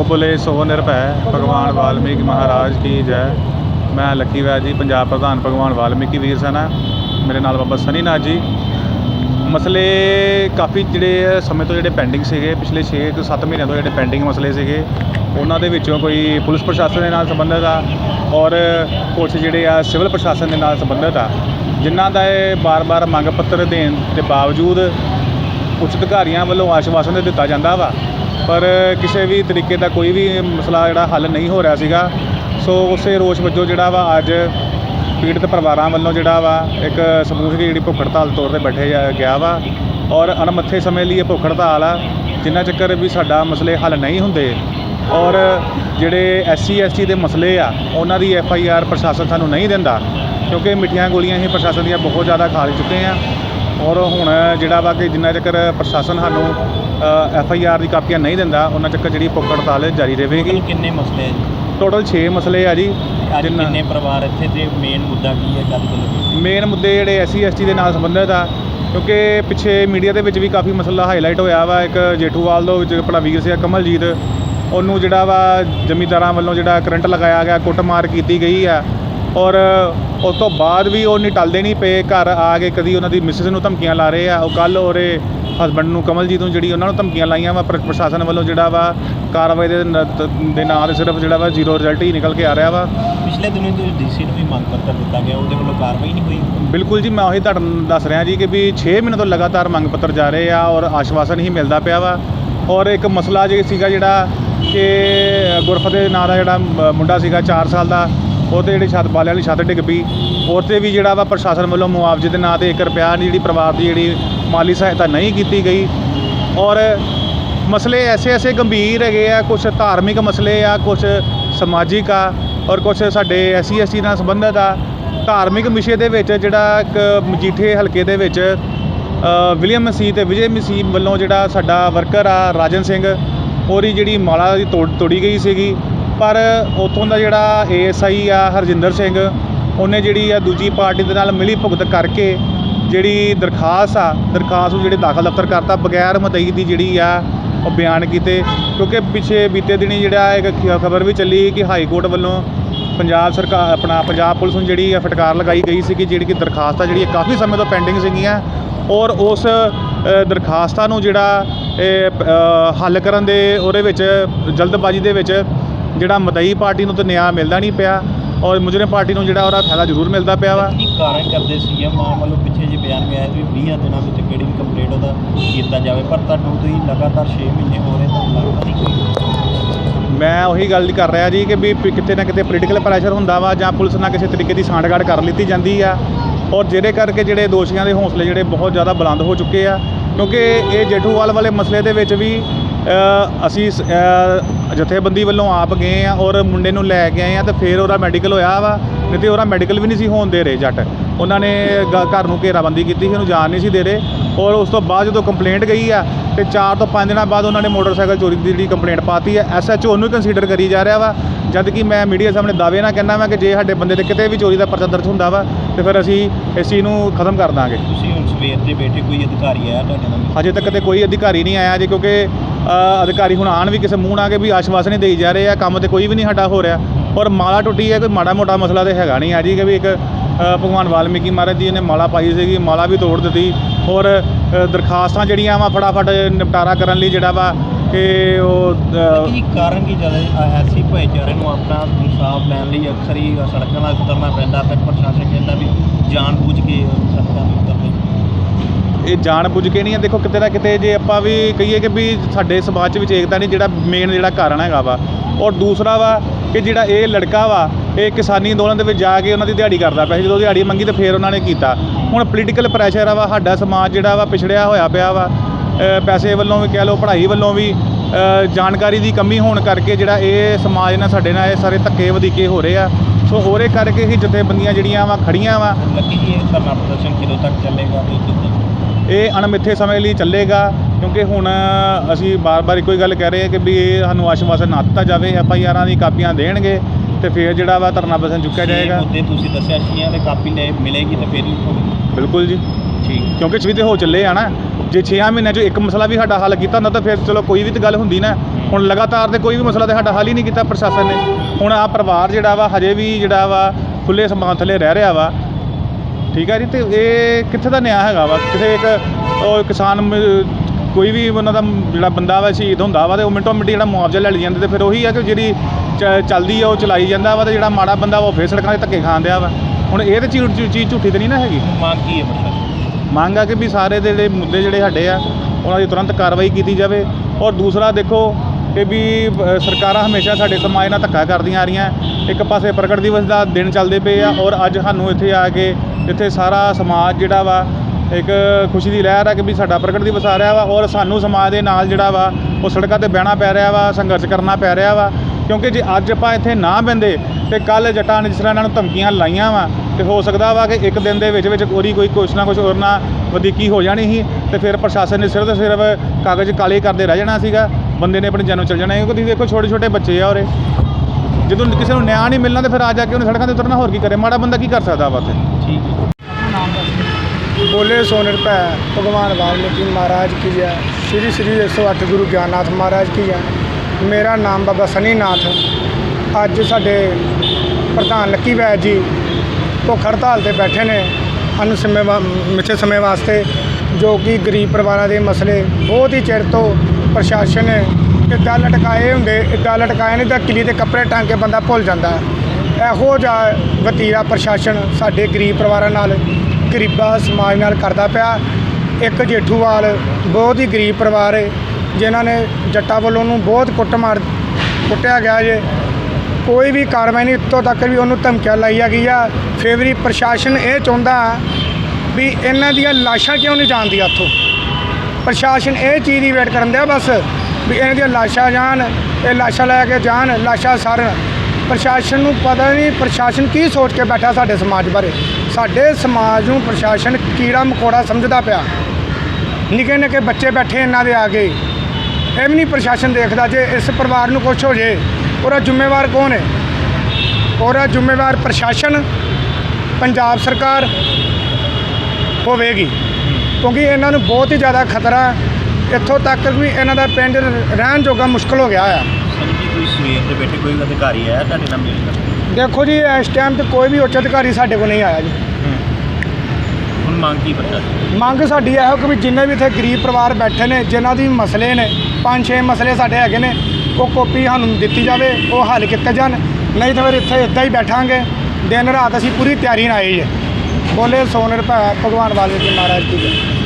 ਜੋ ਬੋਲੇ ਸੋ ਨਿਰਭੈ ਭਗਵਾਨ ਵਾਲਮੀਕ ਮਹਾਰਾਜ ਕੀ ਜੈ। ਮੈਂ ਲੱਕੀ ਵੈਦ ਜੀ, ਪੰਜਾਬ ਪ੍ਰਧਾਨ ਭਗਵਾਨ ਵਾਲਮੀਕੀ ਵੀਰ ਸੈਨਾ। ਮੇਰੇ ਨਾਲ ਬਾਬਾ ਸਨੀ ਨਾਥ ਜੀ। ਮਸਲੇ ਕਾਫੀ ਜਿਹੜੇ ਸਮੇਂ ਤੋਂ ਜਿਹੜੇ ਪੈਂਡਿੰਗ ਸੀਗੇ, ਪਿਛਲੇ 6 ਤੋਂ 7 ਮਹੀਨਿਆਂ ਤੋਂ ਜਿਹੜੇ ਪੈਂਡਿੰਗ ਮਸਲੇ ਸੀਗੇ, ਉਹਨਾਂ ਦੇ ਵਿੱਚੋਂ ਕੋਈ ਪੁਲਿਸ ਪ੍ਰਸ਼ਾਸਨ ਦੇ ਨਾਲ ਸੰਬੰਧਿਤ ਆ ਔਰ ਕੁਝ ਜਿਹੜੇ ਆ ਸਿਵਲ ਪ੍ਰਸ਼ਾਸਨ ਦੇ ਨਾਲ ਸੰਬੰਧਿਤ ਆ, ਜਿਨ੍ਹਾਂ ਦਾ ਇਹ ਬਾਰ-ਬਾਰ ਮੰਗ ਪੱਤਰ ਦੇਣ ਦੇ ਬਾਵਜੂਦ ਉੱਚ ਅਧਿਕਾਰੀਆਂ ਵੱਲੋਂ ਆਸ਼ਵਾਸਨ ਦਿੱਤਾ ਜਾਂਦਾ ਵਾ ਪਰ ਕਿਸੇ ਵੀ ਤਰੀਕੇ ਦਾ ਕੋਈ ਵੀ ਮਸਲਾ ਜਿਹੜਾ ਹੱਲ ਨਹੀਂ ਹੋ ਰਿਹਾ ਸੀਗਾ। ਸੋ ਉਸੇ ਰੋਸ਼ ਵਜੋਂ ਜਿਹੜਾ ਵਾ ਅੱਜ ਪੀੜਤ ਪਰਿਵਾਰਾਂ ਵੱਲੋਂ ਜਿਹੜਾ ਵਾ ਇੱਕ ਸਮੂਹਿਕ ਜਿਹੜੀ ਭੁੱਖ ਹੜਤਾਲ ਤੌਰ ਤੇ ਬੈਠੇ ਜਾ- ਗਿਆ ਵਾ ਔਰ ਅਣਮੱਥੇ ਸਮੇਂ ਲਈ ਇਹ ਭੁੱਖ ਹੜਤਾਲ ਆ, ਜਿੰਨਾ ਚੱਕਰ ਵੀ ਸਾਡਾ ਮਸਲੇ ਹੱਲ ਨਹੀਂ ਹੁੰਦੇ ਔਰ ਜਿਹੜੇ ਐਸਸੀ, ਐਸਟੀ ਦੇ ਮਸਲੇ ਆ, ਉਹਨਾਂ ਦੀ ਐਫ ਆਈ ਆਰ ਪ੍ਰਸ਼ਾਸਨ ਸਾਨੂੰ ਨਹੀਂ ਦਿੰਦਾ ਕਿਉਂਕਿ ਮਿੱਠੀਆਂ ਗੋਲੀਆਂ ਹੀ ਪ੍ਰਸ਼ਾਸਨ ਦੀਆਂ ਬਹੁਤ ਜ਼ਿਆਦਾ ਖਾ ਚੁੱਕੇ ਆ। ਔਰ ਹੁਣ ਜਿਹੜਾ ਵਾ ਕਿ ਜਿੰਨਾ ਚੱਕਰ ਪ੍ਰਸ਼ਾਸਨ ਸਾਨੂੰ ਐਫ ਆਈ ਆਰ ਦੀ ਕਾਪੀਆਂ ਨਹੀਂ ਦਿੰਦਾ ਉਹਨਾਂ ਚੱਕਰ ਜਿਹੜੀ ਭੁੱਖ ਹੜਤਾਲ ਜਾਰੀ ਰਹੇਗੀ। ਕਿੰਨੇ ਮਸਲੇ ਹੈ ਜੀ? ਟੋਟਲ 6 ਮਸਲੇ ਆ ਜੀ ਅੱਜ ਜਿੰਨਾ ਕਿੰਨੇ ਪਰਿਵਾਰ ਇੱਥੇ ਤੇ ਮੇਨ ਮੁੱਦਾ ਕੀ ਹੈ ਗੱਲ ਕੋਲ ਮੇਨ ਮੁੱਦੇ ਜਿਹੜੇ ਐਸਸੀ ਐਸਟੀ ਦੇ ਨਾਲ ਸੰਬੰਧਿਤ ਆ ਕਿਉਂਕਿ ਪਿੱਛੇ ਮੀਡੀਆ ਦੇ ਵਿੱਚ ਵੀ ਕਾਫੀ ਮਸਲਾ ਹਾਈਲਾਈਟ ਹੋਇਆ ਵਾ ਇੱਕ ਜੇਠੂਵਾਲ ਦਾ ਵਿੱਚ ਆਪਣਾ ਵੀਰ ਸੀ ਕਮਲਜੀਤ। ਉਹਨੂੰ ਜਿਹੜਾ ਵਾ ਜ਼ਮੀਂਦਾਰਾਂ ਵੱਲੋਂ ਜਿਹੜਾ ਕਰੰਟ ਲਗਾਇਆ ਗਿਆ ਕੁੱਟਮਾਰ ਕੀਤੀ ਗਈ ਆ। ਔਰ ਉਸ ਤੋਂ ਬਾਅਦ ਵੀ ਉਹ ਨਹੀਂ ਟਲਦੇ ਨਹੀਂ ਪਏ ਘਰ ਆ ਕੇ ਕਦੀ ਉਹਨਾਂ ਦੀ ਮਿਸਿਸ ਨੂੰ ਧਮਕੀਆਂ ਲਾ ਰਹੇ ਆ। ਉਹ ਕੱਲ ਉਹਦੇ ਹਸਬੰਡ ਨੂੰ ਕਮਲਜੀਤ ਨੂੰ ਜਿਹੜੀ ਉਹਨਾਂ ਨੂੰ ਧਮਕੀਆਂ ਲਾਈਆਂ ਵਾ ਪਰ ਪ੍ਰਸ਼ਾਸਨ ਵੱਲੋਂ ਜਿਹੜਾ ਵਾ ਕਾਰਵਾਈ ਦੇ ਨ- ਦੇ ਨਾਂ ਤੇ ਸਿਰਫ ਜਿਹੜਾ ਵਾ ਜ਼ੀਰੋ ਰਿਜ਼ਲਟ ਹੀ ਨਿਕਲ ਕੇ ਆ ਰਿਹਾ ਵਾ। ਪਿਛਲੇ ਦਿਨੀ ਤੋਂ ਡੀਸੀ ਨੂੰ ਵੀ ਮੰਗ ਪੱਤਰ ਦਿੱਤਾ ਗਿਆ ਉਹਦੇ ਵੱਲੋਂ ਕਾਰਵਾਈ ਨਹੀਂ ਹੋਈ। ਬਿਲਕੁਲ ਜੀ ਮੈਂ ਉਹੀ ਤੁਹਾਨੂੰ ਦੱਸ ਰਿਹਾ ਜੀ ਕਿ ਵੀ 6 ਮਹੀਨੇ ਤੋਂ ਲਗਾਤਾਰ ਮੰਗ ਪੱਤਰ ਜਾ ਰਹੇ ਆ ਔਰ ਆਸ਼ਵਾਸਨ ਹੀ ਮਿਲਦਾ ਪਿਆ ਵਾ। ਔਰ ਇੱਕ ਮਸਲਾ ਜੇ ਸੀਗਾ ਜਿਹੜਾ ਕਿ ਗੁਰਫਤਿਹ ਨਾਂ ਦਾ ਜਿਹੜਾ ਮ- ਮੁੰਡਾ ਸੀਗਾ 4 ਸਾਲ ਦਾ ਉਹ ਤੇ ਜਿਹੜੀ ਛੱਤ ਬਾਲਿਆਂ ਵਾਲੀ ਛੱਤ ਡਿੱਗ ਪਈ ਉਹ 'ਤੇ ਵੀ ਜਿਹੜਾ ਵਾ ਪ੍ਰਸ਼ਾਸਨ ਵੱਲੋਂ ਮੁਆਵਜ਼ੇ ਦੇ ਨਾਂ ਤੇ 1 ਰੁਪਿਆ ਜਿਹੜੀ ਪਰਿਵਾਰ ਦੀ ਜਿਹੜੀ ਮਾਲੀ ਸਹਾਇਤਾ ਨਹੀਂ ਕੀਤੀ ਗਈ। ਔਰ ਮਸਲੇ ਐਸੇ ਐਸੇ ਗੰਭੀਰ ਹੈਗੇ ਆ ਕੁਝ ਧਾਰਮਿਕ ਮਸਲੇ ਆ ਕੁਝ ਸਮਾਜਿਕ ਆ, ਔਰ ਕੁਝ ਸਾਡੇ ਐਸਸੀ ਐਸਟੀ ਨਾਲ ਸੰਬੰਧਿਤ ਆ। ਧਾਰਮਿਕ ਵਿਸ਼ੇ ਦੇ ਵਿੱਚ ਜਿਹੜਾ ਇੱਕ ਮਜੀਠੇ ਹਲਕੇ ਦੇ ਵਿੱਚ ਵਿਲੀਅਮ ਮਸੀਹ ਤੇ ਵਿਜੇ ਮਸੀਹ ਵੱਲੋਂ ਜਿਹੜਾ ਸਾਡਾ ਵਰਕਰ ਆ ਰਾਜਨ ਸਿੰਘ, ਉਹਦੀ ਜਿਹੜੀ ਮਾਲਾ ਦੀ ਤੋੜ ਤੋੜੀ ਗਈ ਸੀਗੀ। ਪਰ ਉਥੋਂ ਦਾ ਜਿਹੜਾ ਏਐਸਆਈ ਆ, ਹਰਜਿੰਦਰ ਸਿੰਘ, ਉਹਨੇ ਜਿਹੜੀ ਆ ਦੂਜੀ ਪਾਰਟੀ ਦੇ ਨਾਲ ਮਿਲੀ ਭੁਗਤ ਕਰਕੇ ਜਿਹੜੀ ਦਰਖਾਸਤ ਆ, ਦਰਖਾਸਤ ਨੂੰ ਜਿਹੜੇ ਦਾਖਲ ਦਫ਼ਤਰ ਕਰਤਾ, ਬਗੈਰ ਮਦਈ ਦੀ ਜਿਹੜੀ ਆ ਉਹ ਬਿਆਨ ਕੀਤੇ, ਕਿਉਂਕਿ ਪਿੱਛੇ ਬੀਤੇ ਦਿਨੀ ਜਿਹੜਾ ਇੱਕ ਖਬਰ ਵੀ ਚੱਲੀ ਕਿ ਹਾਈ ਕੋਰਟ ਵੱਲੋਂ ਪੰਜਾਬ ਸਰਕਾਰ, ਆਪਣਾ ਪੰਜਾਬ ਪੁਲਿਸ ਨੂੰ ਜਿਹੜੀ ਆ ਫਟਕਾਰ ਲਗਾਈ ਗਈ ਸੀ ਕਿ ਜਿਹੜੀ ਕਿ ਦਰਖਾਸਤਾਂ ਜਿਹੜੀ ਕਾਫੀ ਸਮੇਂ ਤੋਂ ਪੈਂਡਿੰਗ ਸੀਗੀਆਂ ਔਰ ਉਸ ਦਰਖਾਸਤਾਂ ਨੂੰ ਜਿਹੜਾ ਹੱਲ ਕਰਨ ਦੇ ਉਹਦੇ ਵਿੱਚ ਜਲਦਬਾਜ਼ੀ ਦੇ ਵਿੱਚ ਜਿਹੜਾ ਮਦਈ ਪਾਰਟੀ ਨੂੰ ਤਾਂ ਨਿਆਂ ਮਿਲਦਾ ਨਹੀਂ ਪਿਆ ਔਰ ਮੁਜਰਮ ਪਾਰਟੀ ਨੂੰ ਜਿਹੜਾ ਉਹਦਾ ਫਾਇਦਾ ਜ਼ਰੂਰ ਮਿਲਦਾ ਪਿਆ ਵਾ। ਕੀ ਕਾਰਨ ਕਰਦੇ ਸੀ ਇਹ ਮਾਂ ਵੱਲੋਂ ਪਿੱਛੇ ਜੇ ਬਿਆਨ ਵੀ ਆਇਆ ਵੀ 20 ਦਿਨਾਂ ਵਿੱਚ ਕਿਹੜੀ ਵੀ ਕੰਪਲੀਟ ਉਹਦਾ ਕੀਤਾ ਜਾਵੇ ਪਰ ਤੁਹਾਨੂੰ ਤੁਸੀਂ ਲਗਾਤਾਰ 6 ਮਹੀਨੇ ਹੋ ਰਹੇ ਤਾਂ ਲੱਗਦਾ ਨਹੀਂ ਮੈਂ ਉਹੀ ਗੱਲ ਕਰ ਰਿਹਾ ਜੀ ਕਿ ਵੀ ਕਿਤੇ ਨਾ ਕਿਤੇ ਪੋਲੀਟੀਕਲ ਪ੍ਰੈਸ਼ਰ ਹੁੰਦਾ ਵਾ ਜਾਂ ਪੁਲਿਸ ਨਾਲ ਕਿਸੇ ਤਰੀਕੇ ਦੀ ਸਾਂਠਗਾਂਠ ਕਰ ਲਿੱਤੀ ਜਾਂਦੀ ਆ। ਔਰ ਜਿਹਦੇ ਕਰਕੇ ਜਿਹੜੇ ਦੋਸ਼ੀਆਂ ਦੇ ਹੌਸਲੇ ਜਿਹੜੇ ਬਹੁਤ ਜ਼ਿਆਦਾ ਬੁਲੰਦ ਹੋ ਚੁੱਕੇ ਆ। ਕਿਉਂਕਿ ਇਹ ਜੇਠੂਵਾਲ ਵਾਲੇ ਮਸਲੇ ਦੇ ਵਿੱਚ ਵੀ ਅਸੀਂ ਅ, ਜਥੇਬੰਦੀ ਵੱਲੋਂ ਆਪ ਗਏ ਆ ਔਰ ਮੁੰਡੇ ਨੂੰ ਲੈ ਕੇ ਆਏ ਆ ਤੇ ਫਿਰ ਉਹਦਾ ਮੈਡੀਕਲ ਹੋਇਆ ਵਾ ਨਹੀਂ ਤੇ ਉਹਦਾ ਮੈਡੀਕਲ ਵੀ ਨਹੀਂ ਸੀ ਹੋਣ ਦੇ ਰਹੇ ਜੱਟ। ਉਹਨਾਂ ਨੇ ਗ- ਘਰ ਨੂੰ ਘੇਰਾਬੰਦੀ ਕੀਤੀ ਸੀ ਉਹਨੂੰ ਜਾਣ ਨਹੀਂ ਸੀ ਦੇ ਰਹੇ। ਔਰ ਉਸ ਤੋਂ ਬਾਅਦ ਜਦੋਂ ਕੰਪਲੇਂਟ ਗਈ ਆ ਤੇ 4 ਤੋਂ 5 ਦਿਨਾਂ ਬਾਅਦ ਉਹਨਾਂ ਨੇ ਮੋਟਰਸਾਈਕਲ ਚੋਰੀ ਦੀ ਜਿਹੜੀ ਕੰਪਲੇਂਟ ਪਾਤੀ ਹੈ ਐਸਐਚਓ ਉਹਨੂੰ ਕੰਸੀਡਰ ਕਰੀ ਜਾ ਰਿਹਾ ਵਾ। ਜਦ ਕਿ ਮੈਂ ਮੀਡੀਆ ਸਾਹਮਣੇ ਦਾਅਵੇ ਨਾਲ ਕਹਿੰਦਾ ਵਾਂ ਕਿ ਜੇ ਸਾਡੇ ਬੰਦੇ ਤੇ ਕਿਤੇ ਵੀ ਚੋਰੀ ਦਾ ਪਰਚਾ ਦਰਜ ਹੁੰਦਾ ਵਾ ਤੇ ਫਿਰ ਅਸੀਂ ਇਸ ਚੀਜ਼ ਨੂੰ ਖਤਮ ਕਰ ਦਾਂਗੇ। ਤੁਸੀਂ ਹੁਣ ਸਵੇਰ ਦੇ ਬੈਠੇ ਕੋਈ ਅਧਿਕਾਰੀ ਆਇਆ ਤੁਹਾਡੇ ਨਾਲ? ਹਜੇ ਤੱਕ ਤੇ ਕੋਈ ਅਧਿਕਾਰੀ ਨਹੀਂ ਆਇਆ ਜੀ ਕਿਉਂਕਿ ਅਧਿਕਾਰੀ ਹੁਣ ਆਣ ਵੀ ਕਿਸੇ ਮੂੰਹ ਨਾਲ ਕੇ ਵੀ ਆਸ਼ਵਾਸਨ ਹੀ ਦੇਈ ਜਾ ਰਹੇ ਆ, ਕੰਮ ਤੇ ਕੋਈ ਵੀ ਨਹੀਂ ਸਾਡਾ ਹੋ ਰਿਹਾ। ਔਰ ਮਾਲਾ ਟੁੱਟੀ ਹੈ, ਕੋਈ ਮਾੜਾ ਮੋਟਾ ਮਸਲਾ ਤੇ ਹੈਗਾ ਨਹੀਂ। ਆ ਜੀ ਕਿ ਵੀ ਇੱਕ ਭਗਵਾਨ ਵਾਲਮੀਕੀ ਮਹਾਰਾਜ ਜੀ ਨੇ ਮਾਲਾ ਪਾਈ ਸੀਗੀ, ਮਾਲਾ ਵੀ ਤੋੜ ਦਿੱਤੀ। ਔਰ ਦਰਖਾਸਤਾਂ ਜਿਹੜੀਆਂ ਵਾ ਫਟਾਫਟ ਨਿਪਟਾਰਾ ਕਰਨ ਲਈ ਜਿਹੜਾ ਵਾ ਕਿ ਉਹ ਕੀ ਕਾਰਨ ਕੀ ਚੱਲ ਐਸੀ ਭਾਈਚਾਰੇ ਨੂੰ ਆਪਣਾ ਇਨਸਾਫ ਲੈਣ ਲਈ? ਅਕਸਰ ਹੀ ਸੜਕਾਂ 'ਤੇ ਉਤਰਨਾ ਪੈਂਦਾ, ਫਿਰ ਪ੍ਰਸ਼ਾਸਨ ਕਹਿੰਦਾ ਵੀ ਜਾਣ ਬੁੱਝ ਕੇ ਸੜਕਾਂ 'ਤੇ ਉਤਰਦੇ ਇਹ ਜਾਣ ਬੁੱਝ ਕੇ ਨਹੀਂ ਆ। ਦੇਖੋ ਕਿਤੇ ਨਾ ਕਿਤੇ ਜੇ ਆਪਾਂ ਵੀ ਕਹੀਏ ਕਿ ਵੀ ਸਾਡੇ ਸਮਾਜ 'ਚ ਵਿੱਚ ਏਕਤਾ ਨਹੀਂ, ਜਿਹੜਾ ਮੇਨ ਜਿਹੜਾ ਕਾਰਨ ਹੈਗਾ ਵਾ। ਔਰ ਦੂਸਰਾ ਵਾ ਕਿ ਜਿਹੜਾ ਇਹ ਲੜਕਾ ਵਾ, ਇਹ ਕਿਸਾਨੀ ਅੰਦੋਲਨ ਦੇ ਵਿੱਚ ਜਾ ਕੇ ਉਹਨਾਂ ਦੀ ਦਿਹਾੜੀ ਕਰਦਾ ਪਿਆ ਸੀ। ਜਦੋਂ ਦਿਹਾੜੀ ਮੰਗੀ ਤੇ ਫਿਰ ਉਹਨਾਂ ਨੇ ਕੀਤਾ। ਹੁਣ ਪੋਲੀਟੀਕਲ ਪ੍ਰੈਸ਼ਰ ਆ ਵਾ, ਸਾਡਾ ਸਮਾਜ ਜਿਹੜਾ ਵਾ ਪਿਛੜਿਆ ਹੋਇਆ ਪਿਆ ਵਾ। ਪੈਸੇ ਵੱਲੋਂ ਵੀ ਕਹਿ ਲਓ, ਪੜ੍ਹਾਈ ਵੱਲੋਂ ਵੀ ਜਾਣਕਾਰੀ ਦੀ ਕਮੀ ਹੋਣ ਕਰਕੇ ਜਿਹੜਾ ਇਹ ਸਮਾਜ ਨਾਲ ਸਾਡੇ ਨਾਲ ਇਹ ਸਾਰੇ ਧੱਕੇ ਵਧੀਕੇ ਹੋ ਰਹੇ ਆ। ਸੋ ਉਹਦੇ ਕਰਕੇ ਹੀ ਜਥੇਬੰਦੀਆਂ ਜਿਹੜੀਆਂ ਵਾ ਖੜੀਆਂ ਵਾ। ਲੱਗੀ ਇਹ ਧਰਨਾ ਪ੍ਰਦਰਸ਼ਨ ਕਦੋਂ ਤੱਕ ਚੱਲੇਗਾ ਤੇ ਕਿੱਦਾਂ? ਇਹ ਅਣਮਿੱਥੇ ਸਮੇਂ ਲਈ ਚੱਲੇਗਾ ਕਿਉਂਕਿ ਹੁਣ ਅਸੀਂ ਬਾਰ-ਬਾਰ ਇੱਕੋ ਹੀ ਗੱਲ ਕਹਿ ਰਹੇ ਹਾਂ ਕਿ ਵੀ ਇਹ ਸਾਨੂੰ ਆਸ਼ਵਾਸਨ ਨਾ ਦਿੱਤਾ ਜਾਵੇ ਐਫ ਆਈ ਆਰਾਂ ਦੀ ਕਾਪੀਆਂ ਦੇਣਗੇ ਤੇ ਫਿਰ ਜਿਹੜਾ ਵਾ ਧਰਨਾ ਪ੍ਰਦਰਸ਼ਨ ਚੁੱਕਿਆ ਜਾਏਗਾ। ਮੁੱਦੇ ਤੁਸੀਂ ਦੱਸਿਆ ਛੀਆਂ ਦੇ ਕਾਪੀ ਲੈ ਮਿਲੇਗੀ ਤੇ ਫਿਰ। ਬਿਲਕੁਲ ਜੀ। ਠੀਕ। ਕਿਉਂਕਿ ਛੇ ਤੇ ਹੋ ਚੱਲੇ ਆ ਨਾ ਜੇ 6 ਮਹੀਨਿਆਂ 'ਚੋਂ ਇੱਕ ਮਸਲਾ ਵੀ ਸਾਡਾ ਹੱਲ ਕੀਤਾ ਹੁੰਦਾ ਤਾਂ ਫਿਰ ਚਲੋ ਕੋਈ ਵੀ ਤਾਂ ਗੱਲ ਹੁੰਦੀ ਨਾ। ਹੁਣ ਲਗਾਤਾਰ ਤੇ ਕੋਈ ਵੀ ਮਸਲਾ ਤੇ ਸਾਡਾ ਹੱਲ ਹੀ ਨਹੀਂ ਕੀਤਾ ਪ੍ਰਸ਼ਾਸਨ ਨੇ। ਹੁਣ ਆ ਪਰਿਵਾਰ ਜਿਹੜਾ ਵਾ ਹਜੇ ਵੀ ਜਿਹੜਾ ਵਾ ਖੁੱਲੇ ਸਮਾਨ ਥੱਲੇ ਰਹਿ ਰਿਹਾ ਵਾ ਠੀਕ ਹੈ ਜੀ ਤੇ ਇਹ ਕਿੱਥੇ ਦਾ ਨਿਆਂ ਹੈਗਾ ਵਾ? ਕਿਸੇ ਇੱਕ ਉਹ ਕਿਸਾਨ ਮ- ਕੋਈ ਵੀ ਉਹਨਾਂ ਦਾ ਜਿਹੜਾ ਬੰਦਾ ਵਾ ਸ਼ਹੀਦ ਹੁੰਦਾ ਵਾ ਤੇ ਉਹ ਮਿੰਟੋ ਮਿੰਟੀ ਜਿਹੜਾ ਮੁਆਵਜ਼ਾ ਲੈ ਲਈ ਜਾਂਦੇ ਤੇ ਫਿਰ ਉਹੀ ਆ ਕਿ ਜਿਹੜੀ ਚ- ਚੱਲਦੀ ਆ ਉਹ ਚਲਾਈ ਜਾਂਦਾ ਵਾ ਤੇ ਜਿਹੜਾ ਮਾੜਾ ਬੰਦਾ ਵਾ ਉਹ ਫੇਰ ਸੜਕਾਂ 'ਤੇ ਧੱਕੇ ਖਾਣ ਦਿਆ ਵਾ। ਹੁਣ ਇਹ ਤੇ ਚੀਜ਼ ਚੀਜ਼ ਝੂਠੀ ਤੇ ਨਹੀਂ ਨਾ ਹੈਗੀ? ਮੰਗ ਕੀ ਹੈ ਪ੍ਰਸ਼ਾਸਨ ਮੰਗ ਆ ਕਿ ਵੀ ਸਾਰੇ ਦੇ ਜਿਹੜੇ ਮੁੱਦੇ ਜਿਹੜੇ ਸਾਡੇ ਆ ਉਹਨਾਂ ਦੀ ਤੁਰੰਤ ਕਾਰਵਾਈ ਕੀਤੀ ਜਾਵੇ। ਔਰ ਦੂਸਰਾ ਦੇਖੋ ਕਿ ਵੀ ਸਰਕਾਰਾਂ ਹਮੇਸ਼ਾ ਸਾਡੇ ਸਮਾਜ ਨਾਲ ਧੱਕਾ ਕਰਦੀਆਂ ਆ ਰਹੀਆਂ। ਇੱਕ ਪਾਸੇ ਪ੍ਰਗਟ ਦਿਵਸ ਦਾ ਦਿਨ ਚੱਲਦੇ ਪਏ ਆ ਔਰ ਅੱਜ ਸਾਨੂੰ ਇੱਥੇ ਆ ਕੇ, ਇੱਥੇ ਸਾਰਾ ਸਮਾਜ ਜਿਹੜਾ ਵਾ, ਇੱਕ ਖੁਸ਼ੀ ਦੀ ਲਹਿਰ ਆ ਕਿ ਵੀ ਸਾਡਾ ਪ੍ਰਗਟ ਦਿਵਸ ਆ ਰਿਹਾ ਵਾ ਔਰ ਸਾਨੂੰ ਸਮਾਜ ਦੇ ਨਾਲ ਜਿਹੜਾ ਵਾ, ਉਹ ਸੜਕਾਂ ਤੇ ਬਹਿਣਾ ਪੈ ਰਿਹਾ ਵਾ, ਸੰਘਰਸ਼ ਕਰਨਾ ਪੈ ਰਿਹਾ ਵਾ। ਕਿਉਂਕਿ ਜੇ ਅੱਜ ਆਪਾਂ ਇੱਥੇ ਨਾ ਬਹਿੰਦੇ ਤੇ ਕੱਲ ਜੱਟਾਂ ਨੇ ਜਿਸ ਤਰ੍ਹਾਂ ਇਹਨਾਂ ਨੂੰ ਧਮਕੀਆਂ ਲਾਈਆਂ ਵਾ, ਤੇ ਹੋ ਸਕਦਾ ਵਾ ਕਿ ਇੱਕ ਦਿਨ ਦੇ ਵਿੱਚ ਵਿੱਚ ਉਹਦੀ ਕੋਈ ਕੁਛ ਨਾ ਕੁਛ ਹੋਰ ਨਾ ਵਧੀਕੀ ਹੋ ਜਾਣੀ ਸੀ ਤੇ ਫਿਰ ਪ੍ਰਸ਼ਾਸਨ ਨੇ ਸਿਰਫ ਤੇ ਸਿਰਫ ਕਾਗਜ਼ ਕਾਲੇ ਕਰਦੇ ਰਹਿ ਜਾਣਾ ਸੀਗਾ। ਬੰਦੇ ਨੇ ਆਪਣੇ ਜਾਨੋਂ ਚਲ ਜਾਣਾ ਕਿਉਂਕਿ ਤੁਸੀਂ ਦੇਖੋ ਛੋਟੇ ਛੋਟੇ ਬੱਚੇ ਆ ਉਰੇ ਜਦੋਂ ਕਿਸੇ ਨੂੰ ਨਿਆਂ ਨਹੀਂ ਮਿਲਣਾ ਤੇ ਫਿਰ ਆ ਜਾ ਕੇ ਉਹਨੇ ਸੜਕਾਂ ਤੇ ਉਤਰਨਾ ਹੋਰ ਕੀ ਕਰੇ ਮਾੜਾ ਬੰਦਾ ਕੀ ਕਰ ਸਕਦਾ ਵਾ ਉੱਥੇ ਠੀਕ ਹੈ बोले सो निरभय भगवान वाल्मीकि महाराज की जय श्री श्री 108 ਗੁਰੂ ਗਿਆਨਨਾਥ ਮਹਾਰਾਜ ਕੀ ਜੈ ਮੇਰਾ ਨਾਮ ਬਾਬਾ ਸਨੀ ਨਾਥ ਅੱਜ ਸਾਡੇ ਪ੍ਰਧਾਨ ਲੱਕੀ ਵੈਦ ਜੀ ਭੁੱਖ ਹੜਤਾਲ ਤੇ ਬੈਠੇ ਨੇ ਸਾਨੂੰ ਸਮੇਂ ਵਾ- ਮਿੱਥੇ ਸਮੇਂ ਵਾਸਤੇ ਜੋ ਕਿ ਗਰੀਬ ਪਰਿਵਾਰਾਂ ਦੇ ਮਸਲੇ ਬਹੁਤ ਹੀ ਚਿਰ ਤੋਂ ਪ੍ਰਸ਼ਾਸਨ ਨੇ ਇੱਦਾਂ ਲਟਕਾਏ ਹੁੰਦੇ, ਇੱਦਾਂ ਲਟਕਾਏ ਨੇ ਤਾਂ ਕਿਲੀ ਤੇ ਕੱਪੜੇ ਟੰਗ ਕੇ ਬੰਦਾ ਭੁੱਲ ਜਾਂਦਾ। ਇਹੋ ਜਿਹਾ ਵਤੀਰਾ ਪ੍ਰਸ਼ਾਸਨ ਸਾਡੇ ਗਰੀਬ ਪਰਿਵਾਰਾਂ ਨਾਲ, ਗਰੀਬਾਂ ਸਮਾਜ ਨਾਲ ਕਰਦਾ ਪਿਆ। ਇੱਕ ਜੇਠੂਵਾਲ ਬਹੁਤ ਹੀ ਗਰੀਬ ਪਰਿਵਾਰ ਹੈ ਜਿਨ੍ਹਾਂ ਨੇ ਜੱਟਾ ਵੱਲੋਂ ਨੂੰ ਬਹੁਤ ਕੁੱਟਮਾਰ ਕੁੱਟਿਆ ਗਿਆ ਜੇ। ਕੋਈ ਵੀ ਕਾਰਵਾਈ ਨਹੀਂ ਇੱਥੋਂ ਤੱਕ ਵੀ ਉਹਨੂੰ ਧਮਕੀਆਂ ਲਾਈਆਂ ਗਈਆਂ ਫਿਰ ਵੀ ਪ੍ਰਸ਼ਾਸਨ ਇਹ ਚਾਹੁੰਦਾ ਵੀ ਇਹਨਾਂ ਦੀਆਂ ਲਾਸ਼ਾਂ ਕਿਉਂ ਨਹੀਂ ਜਾਂਦੀਆਂ ਉੱਥੋਂ ਪ੍ਰਸ਼ਾਸਨ ਇਹ ਚੀਜ਼ ਦੀ ਵੇਟ ਕਰਨ ਦਿਆ ਬਸ ਵੀ ਇਹਨਾਂ ਦੀਆਂ ਲਾਸ਼ਾਂ ਜਾਣ, ਇਹ ਲਾਸ਼ਾਂ ਲੈ ਕੇ ਜਾਣ, ਲਾਸ਼ਾਂ ਸਾਰਨ। ਪ੍ਰਸ਼ਾਸਨ ਨੂੰ ਪਤਾ ਨਹੀਂ ਪ੍ਰਸ਼ਾਸਨ ਕੀ ਸੋਚ ਕੇ ਬੈਠਾ ਸਾਡੇ ਸਮਾਜ ਬਾਰੇ। ਸਾਡੇ ਸਮਾਜ ਨੂੰ ਪ੍ਰਸ਼ਾਸਨ ਕੀੜਾ ਮਕੌੜਾ ਸਮਝਦਾ ਪਿਆ। ਨਿੱਕੇ ਨਿੱਕੇ ਬੱਚੇ ਬੈਠੇ ਇਹਨਾਂ ਦੇ ਆ ਗਏ ਇਹ ਵੀ ਨਹੀਂ ਪ੍ਰਸ਼ਾਸਨ ਦੇਖਦਾ ਜੇ ਇਸ ਪਰਿਵਾਰ ਨੂੰ ਕੁਛ ਹੋ ਜੇ। ਉਹਦਾ ਜ਼ਿੰਮੇਵਾਰ ਕੌਣ ਹੈ? ਉਹਦਾ ਜ਼ਿੰਮੇਵਾਰ ਪ੍ਰਸ਼ਾਸਨ, ਪੰਜਾਬ ਸਰਕਾਰ ਹੋਵੇਗੀ। ਕਿਉਂਕਿ ਇਹਨਾਂ ਨੂੰ ਬਹੁਤ ਹੀ ਜ਼ਿਆਦਾ ਖਤਰਾ ਇੱਥੋਂ ਤੱਕ ਵੀ ਇਹਨਾਂ ਦਾ ਪਿੰਡ ਰਹਿਣ ਜੋਗਾ ਮੁਸ਼ਕਲ ਹੋ ਗਿਆ ਆ ਸਨੀ ਜੀ ਕੋਈ ਸਵੇਰ ਦੇ ਬੈਠੇ ਕੋਈ ਅਧਿਕਾਰੀ ਆਇਆ ਤੁਹਾਡੇ ਨਾਲ ਮਿਲਣ ਵਾਸਤੇ? ਦੇਖੋ ਜੀ ਇਸ ਟਾਈਮ ਤੇ ਕੋਈ ਵੀ ਉੱਚ ਅਧਿਕਾਰੀ ਸਾਡੇ ਕੋਲ ਨਹੀਂ ਆਇਆ ਜੀ। ਹੁਣ ਮੰਗ ਕੀ ਪ੍ਰਸ਼ਾਸਨ ਮੰਗ ਸਾਡੀ ਇਹੋ ਕਿ ਵੀ ਜਿੰਨੇ ਵੀ ਇੱਥੇ ਗਰੀਬ ਪਰਿਵਾਰ ਬੈਠੇ ਨੇ ਜਿਨ੍ਹਾਂ ਦੀ ਮਸਲੇ ਨੇ ਪੰਜ ਛੇ ਮਸਲੇ ਸਾਡੇ ਹੈਗੇ ਨੇ ਉਹ ਕਾਪੀ ਸਾਨੂੰ ਦਿੱਤੀ ਜਾਵੇ ਉਹ ਹੱਲ ਕੀਤੇ ਜਾਣ। ਨਹੀਂ ਤਾਂ ਫਿਰ ਇੱਥੇ ਇੱਦਾਂ ਹੀ ਬੈਠਾਂਗੇ। ਦਿਨ ਰਾਤ ਅਸੀਂ ਪੂਰੀ ਤਿਆਰੀ ਨਾਲ ਆਏ ਜੇ। ਬੋਲੇ ਸੋਨਰ ਭੈ ਭਗਵਾਨ ਵਾਲੇ ਜੀ ਮਹਾਰਾਜ ਕੀ ਜੈ